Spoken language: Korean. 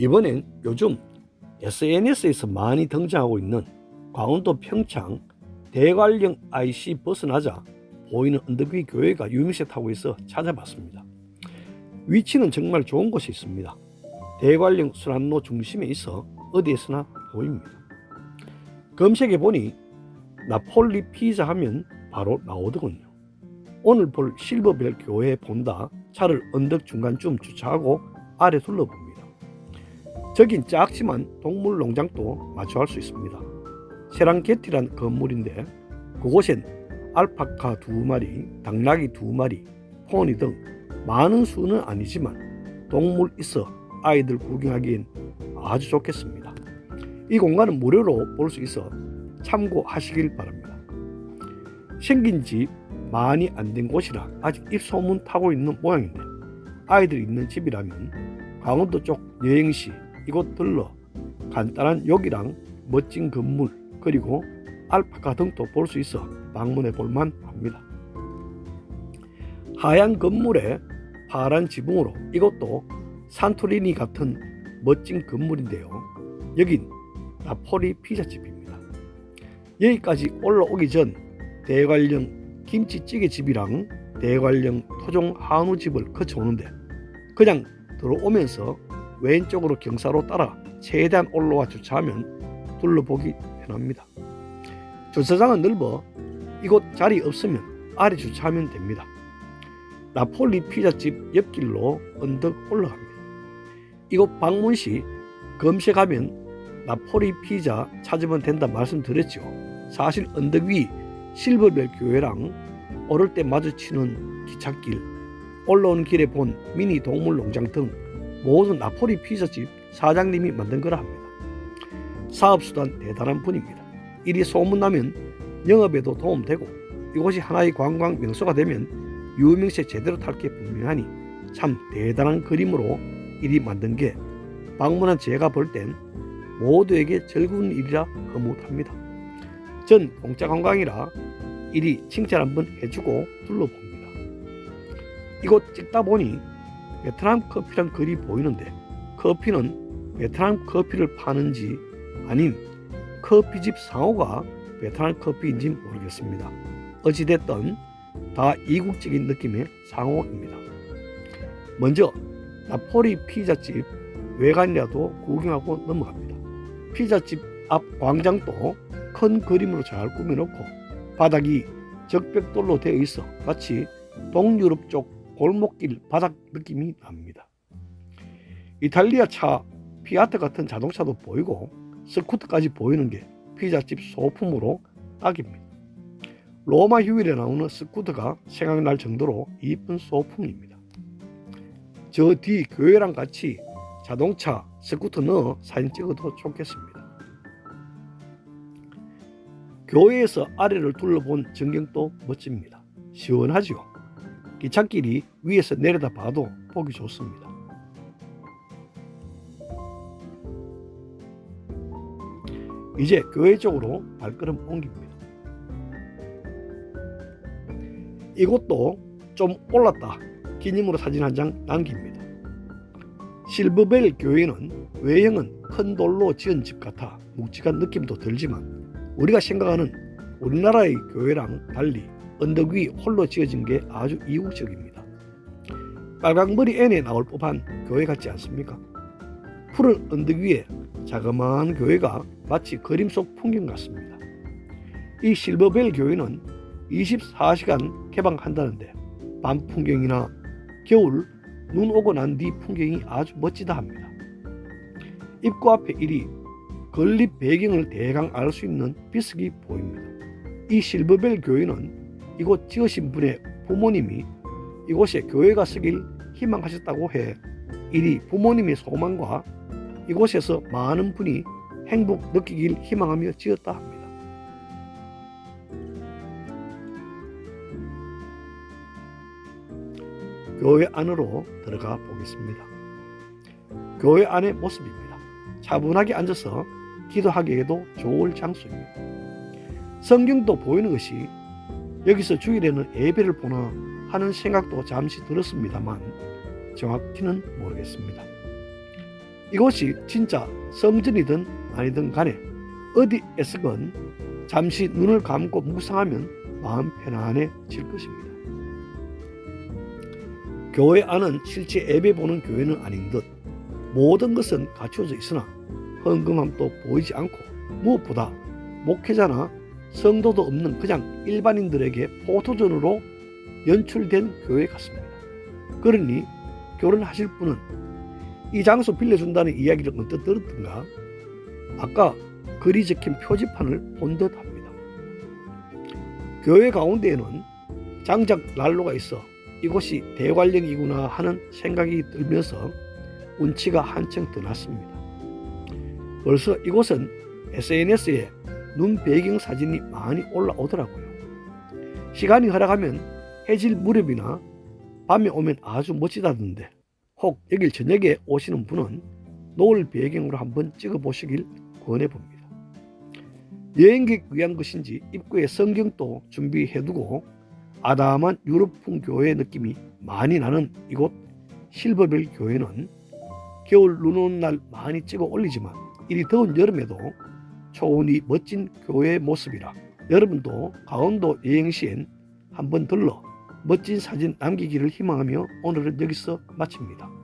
이번엔 요즘 SNS에서 많이 등장하고 있는 강원도 평창 대관령 IC 벗어나자 보이는 언덕 위 교회가 유명세 타고 있어 찾아봤습니다. 위치는 정말 좋은 곳에 있습니다. 대관령 수란로 중심에 있어 어디에서나 보입니다. 검색해 보니 나폴리 피자 하면 바로 나오더군요. 오늘 볼 실버벨 교회 본다 차를 언덕 중간쯤 주차하고 아래 둘러봅니다. 저긴 작지만 동물 농장도 마주할 수 있습니다. 세랑게티란 건물인데 그곳엔 알파카 두 마리, 당나귀 두 마리, 포니 등 많은 수는 아니지만 동물 있어 아이들 구경하기엔 아주 좋겠습니다. 이 공간은 무료로 볼 수 있어 참고하시길 바랍니다. 생긴 집 많이 안 된 곳이라 아직 입소문 타고 있는 모양인데 아이들 있는 집이라면 강원도 쪽 여행 시 이곳 들러 간단한 욕이랑 멋진 건물 그리고 알파카 등도 볼 수 있어 방문해 볼만 합니다. 하얀 건물에 파란 지붕으로 이것도 산토리니 같은 멋진 건물인데요. 여긴 나폴리 피자집입니다. 여기까지 올라오기 전 대관령 김치찌개 집이랑 대관령 토종 한우 집을 거쳐오는데 그냥 들어오면서 왼쪽으로 경사로 따라 최대한 올라와 주차하면 둘러보기 편합니다. 주차장은 넓어 이곳 자리 없으면 아래 주차하면 됩니다. 나폴리 피자집 옆길로 언덕 올라갑니다. 이곳 방문 시 검색하면 나폴리 피자 찾으면 된다 말씀드렸죠. 사실 언덕 위 실버벨 교회랑 오를 때 마주치는 기찻길, 올라오는 길에 본 미니 동물 농장 등 모든 나폴리 피자집 사장님이 만든 거라 합니다. 사업수단 대단한 분입니다. 일이 소문나면 영업에도 도움되고 이곳이 하나의 관광 명소가 되면 유명세 제대로 탈 게 분명하니 참 대단한 그림으로 일이 만든 게 방문한 제가 볼 땐 모두에게 즐거운 일이라 흐뭇합니다. 전 공짜 관광이라 이리 칭찬 한번 해주고 둘러봅니다. 이곳 찍다 보니 베트남 커피란 글이 보이는데 커피는 베트남 커피를 파는지 아님 커피집 상호가 베트남 커피인지 모르겠습니다. 어찌됐든 다 이국적인 느낌의 상호입니다. 먼저 나폴리 피자집 외관이라도 구경하고 넘어갑니다. 피자집 앞 광장도 큰 그림으로 잘 꾸며놓고 바닥이 적벽돌로 되어 있어 마치 동유럽 쪽 골목길 바닥 느낌이 납니다. 이탈리아 차 피아트 같은 자동차도 보이고 스쿠터까지 보이는 게 피자집 소품으로 딱입니다. 로마 휴일에 나오는 스쿠터가 생각날 정도로 이쁜 소품입니다. 저 뒤 교회랑 같이 자동차, 스쿠터 넣어 사진 찍어도 좋겠습니다. 교회에서 아래를 둘러본 전경도 멋집니다. 시원하지요. 기찻길이 위에서 내려다 봐도 보기 좋습니다. 이제 교회 쪽으로 발걸음 옮깁니다. 이곳도 좀 올랐다. 기념으로 사진 한 장 남깁니다. 실버벨 교회는 외형은 큰 돌로 지은 집 같아 묵직한 느낌도 들지만 우리가 생각하는 우리나라의 교회랑 달리 언덕 위 홀로 지어진 게 아주 이국적입니다. 빨강머리 앤에 나올 법한 교회 같지 않습니까? 푸른 언덕 위에 자그마한 교회가 마치 그림 속 풍경 같습니다. 이 실버벨 교회는 24시간 개방한다는데 밤 풍경이나 겨울 눈 오고 난 뒤 풍경이 아주 멋지다 합니다. 입구 앞에 이리 건립 배경을 대강 알 수 있는 비석이 보입니다. 이 실버벨 교회는 이곳 지으신 분의 부모님이 이곳에 교회가 쓰길 희망하셨다고 해 이리 부모님의 소망과 이곳에서 많은 분이 행복 느끼길 희망하며 지었다 합니다. 교회 안으로 들어가 보겠습니다. 교회 안의 모습입니다. 차분하게 앉아서 기도하기에도 좋을 장소입니다. 성경도 보이는 것이 여기서 주일에는 예배를 보나 하는 생각도 잠시 들었습니다만 정확히는 모르겠습니다. 이곳이 진짜 성전이든 아니든 간에 어디에서건 잠시 눈을 감고 묵상하면 마음 편안해질 것입니다. 교회 안은 실제 예배 보는 교회는 아닌 듯 모든 것은 갖추어져 있으나 헌금함도 보이지 않고 무엇보다 목회자나 성도도 없는 그냥 일반인들에게 포토전으로 연출된 교회 같습니다. 그러니 결혼하실 분은 이 장소 빌려준다는 이야기를 언뜻 들었던가 아까 글이 적힌 표지판을 본 듯 합니다. 교회 가운데에는 장작 난로가 있어 이곳이 대관령이구나 하는 생각이 들면서 운치가 한층 더 났습니다. 벌써 이곳은 SNS에 눈 배경 사진이 많이 올라오더라고요. 시간이 흘러가면 해질 무렵이나 밤에 오면 아주 멋지다던데 혹 여길 저녁에 오시는 분은 노을 배경으로 한번 찍어 보시길 권해 봅니다. 여행객 위한 것인지 입구에 성경도 준비해 두고 아담한 유럽풍 교회 느낌이 많이 나는 이곳 실버벨 교회는 겨울 눈 오는 날 많이 찍어 올리지만 이리 더운 여름에도 초원이 멋진 교회의 모습이라 여러분도 강원도 여행 시엔 한번 들러 멋진 사진 남기기를 희망하며 오늘은 여기서 마칩니다.